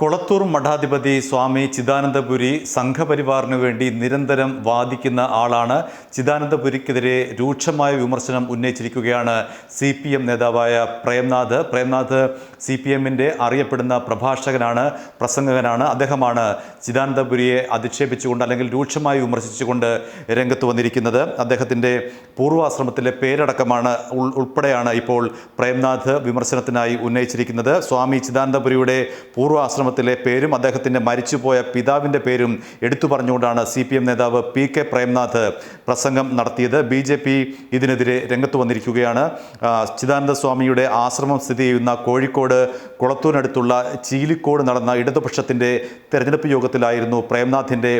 കൊളത്തൂർ മഠാധിപതി സ്വാമി ചിദാനന്ദപുരി സംഘപരിവാറിനു വേണ്ടി നിരന്തരം വാദിക്കുന്ന ആളാണ് ചിദാനന്ദപുരിക്കെതിരെ രൂക്ഷമായ വിമർശനം ഉന്നയിച്ചിരിക്കുകയാണ് സി പി എം നേതാവായ പ്രേംനാഥ്. പ്രേംനാഥ് സി പി എമ്മിന്റെ അറിയപ്പെടുന്ന പ്രഭാഷകനാണ് പ്രസംഗകനാണ്. അദ്ദേഹമാണ് ചിദാനന്ദപുരിയെ അധിക്ഷേപിച്ചുകൊണ്ട് അല്ലെങ്കിൽ രൂക്ഷമായി വിമർശിച്ചുകൊണ്ട് രംഗത്ത് വന്നിരിക്കുന്നത്. അദ്ദേഹത്തിന്റെ പൂർവാശ്രമത്തിലെ പേരടക്കമാണ് ഉൾപ്പെടെയാണ് ഇപ്പോൾ പ്രേംനാഥ് വിമർശനത്തിനായി ഉന്നയിച്ചിരിക്കുന്നത്. സ്വാമി ചിദാനന്ദപുരിയുടെ പൂർവാശ്രമത്തിലെ പേരും അദ്ദേഹത്തിന്റെ മരിച്ചുപോയ പിതാവിന്റെ പേരും എടുത്തു പറഞ്ഞുകൊണ്ടാണ് സി പി എം നേതാവ് പി കെ പ്രേംനാഥ് പ്രസംഗം നടത്തിയത്. ബി ജെ പി ഇതിനെതിരെ രംഗത്ത് വന്നിരിക്കുകയാണ്. ചിദാനന്ദ സ്വാമിയുടെ ആശ്രമം സ്ഥിതി ചെയ്യുന്ന കോഴിക്കോട് കുളത്തൂരിനടുത്തുള്ള ചീലിക്കോട് നടന്ന ഇടതുപക്ഷത്തിന്റെ തെരഞ്ഞെടുപ്പ് യോഗത്തിലായിരുന്നു പ്രേംനാഥിന്റെ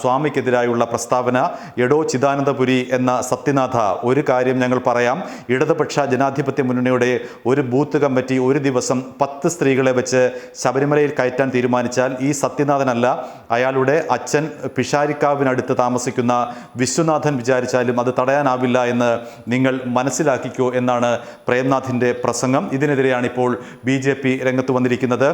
സ്വാമിക്കെതിരായുള്ള പ്രസ്താവന. എടോ ചിദാനന്ദപുരി എന്ന സത്യനാഥ ഒരു കാര്യം ഞങ്ങൾ പറയാം. ഇടതുപക്ഷ ജനാധിപത്യ മുന്നണിയുടെ ഒരു ബൂത്ത് കമ്മിറ്റി ഒരു ദിവസം പത്ത് സ്ത്രീകളെ വെച്ച് ശബരിമലയിൽ കയറ്റാൻ തീരുമാനിച്ചാൽ ഈ സത്യനാഥനല്ല അയാളുടെ അച്ഛൻ പിഷാരിക്കാവിനടുത്ത് താമസിക്കുന്ന വിശ്വനാഥൻ വിചാരിച്ചാലും അത് തടയാനാവില്ല എന്ന് നിങ്ങൾ മനസ്സിലാക്കിക്കോ എന്നാണ് പ്രേംനാഥിന്റെ പ്രസംഗം. ഇതിനെതിരെയാണ് ഇപ്പോൾ ബി രംഗത്ത് വന്നിരിക്കുന്നത്.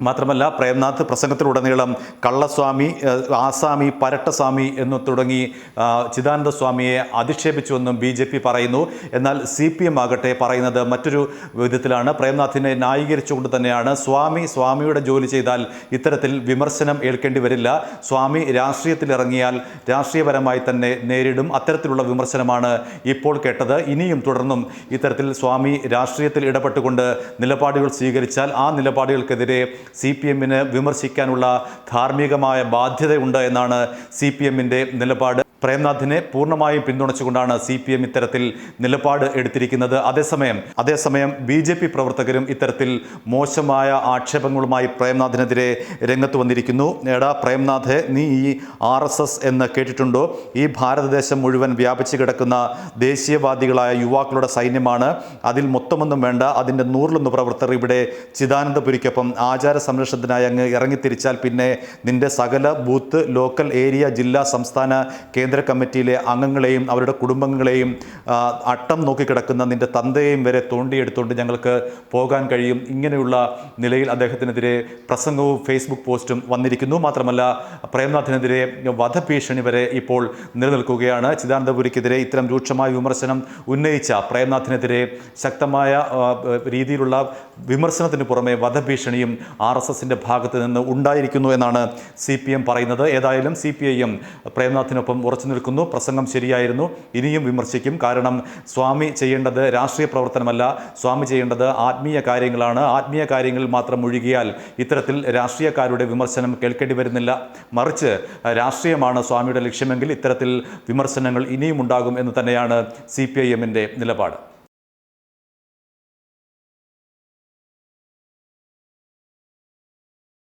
മാത്രമല്ല പ്രേംനാഥ് പ്രസംഗത്തിലുടനീളം കള്ളസ്വാമി ആസാമി പരട്ടസ്വാമി എന്നു തുടങ്ങി ചിദാനന്ദ സ്വാമിയെ അധിക്ഷേപിച്ചുവെന്നും ബി ജെ പി പറയുന്നു. എന്നാൽ സി പി എം ആകട്ടെ പറയുന്നത് മറ്റൊരു വിധത്തിലാണ്. പ്രേംനാഥിനെ ന്യായീകരിച്ചുകൊണ്ട് തന്നെയാണ് സ്വാമി സ്വാമിയുടെ ജോലി ചെയ്താൽ ഇത്തരത്തിൽ വിമർശനം ഏൽക്കേണ്ടി വരില്ല. സ്വാമി രാഷ്ട്രീയത്തിലിറങ്ങിയാൽ രാഷ്ട്രീയപരമായി തന്നെ നേരിടും. അത്തരത്തിലുള്ള വിമർശനമാണ് ഇപ്പോൾ കേട്ടത്. ഇനിയും തുടർന്നും ഇത്തരത്തിൽ സ്വാമി രാഷ്ട്രീയത്തിൽ ഇടപെട്ടുകൊണ്ട് നിലപാടുകൾ സ്വീകരിച്ചാൽ ആ നിലപാടുകൾക്കെതിരെ സി പി എമ്മിന് വിമർശിക്കാനുള്ള ധാർമ്മികമായ ബാധ്യതയുണ്ട് എന്നാണ് സി പി എമ്മിന്റെ നിലപാട്. പ്രേംനാഥിനെ പൂർണമായും പിന്തുണച്ചുകൊണ്ടാണ് സി പി എം ഇത്തരത്തിൽ നിലപാട് എടുത്തിരിക്കുന്നത്. അതേസമയം അതേസമയം ബി ജെ പി പ്രവർത്തകരും ഇത്തരത്തിൽ മോശമായ ആക്ഷേപങ്ങളുമായി പ്രേംനാഥിനെതിരെ രംഗത്ത് വന്നിരിക്കുന്നു. എടാ പ്രേംനാഥെ നീ ഈ ആർ എസ് എസ് എന്ന് കേട്ടിട്ടുണ്ടോ? ഈ ഭാരതദേശം മുഴുവൻ വ്യാപിച്ചു കിടക്കുന്ന ദേശീയവാദികളായ യുവാക്കളുടെ സൈന്യമാണ്. അതിൽ മൊത്തമൊന്നും വേണ്ട അതിന്റെ നൂറിലൊന്ന് പ്രവർത്തകർ ഇവിടെ ചിദാനന്ദപുരിക്കൊപ്പം ആചാര സംരക്ഷണത്തിനായി അങ്ങ് ഇറങ്ങിത്തിരിച്ചാൽ പിന്നെ നിന്റെ സകല ബൂത്ത് ലോക്കൽ ഏരിയ ജില്ലാ സംസ്ഥാന കേന്ദ്ര കമ്മിറ്റിയിലെ അംഗങ്ങളെയും അവരുടെ കുടുംബങ്ങളെയും അട്ടം നോക്കിക്കിടക്കുന്ന നിന്റെ തന്തയെയും വരെ തോണ്ടിയെടുത്തുകൊണ്ട് ഞങ്ങൾക്ക് പോകാൻ കഴിയും. ഇങ്ങനെയുള്ള നിലയിൽ അദ്ദേഹത്തിനെതിരെ പ്രസംഗവും ഫേസ്ബുക്ക് പോസ്റ്റും വന്നിരിക്കുന്നു. മാത്രമല്ല പ്രേംനാഥിനെതിരെ വധഭീഷണി വരെ ഇപ്പോൾ നിലനിൽക്കുകയാണ്. ചിദാനന്ദപുരിക്കെതിരെ ഇത്തരം രൂക്ഷമായ വിമർശനം ഉന്നയിച്ച പ്രേംനാഥിനെതിരെ ശക്തമായ രീതിയിലുള്ള വിമർശനത്തിന് പുറമെ വധഭീഷണിയും ആർ എസ് എസിന്റെ ഭാഗത്ത് നിന്ന് ഉണ്ടായിരിക്കുന്നു എന്നാണ് സി പി എം പറയുന്നത്. ഏതായാലും സി പി ഐ എം പ്രേംനാഥിനൊപ്പം ഉറച്ചു നിൽക്കുന്നു. പ്രസംഗം ശരിയായിരുന്നു. ഇനിയും വിമർശിക്കും. കാരണം സ്വാമി ചെയ്യേണ്ടത് രാഷ്ട്രീയ പ്രവർത്തനമല്ല. സ്വാമി ചെയ്യേണ്ടത് ആത്മീയ കാര്യങ്ങളാണ്. ആത്മീയ കാര്യങ്ങളിൽ മാത്രം ഒഴുകിയാൽ ഇത്തരത്തിൽ രാഷ്ട്രീയക്കാരുടെ വിമർശനം കേൾക്കേണ്ടി വരുന്നില്ല. മറിച്ച് രാഷ്ട്രീയമാണ് സ്വാമിയുടെ ലക്ഷ്യമെങ്കിൽ ഇത്തരത്തിൽ വിമർശനങ്ങൾ ഇനിയും ഉണ്ടാകും എന്ന് തന്നെയാണ് സി പി ഐ എമ്മിന്റെ നിലപാട്.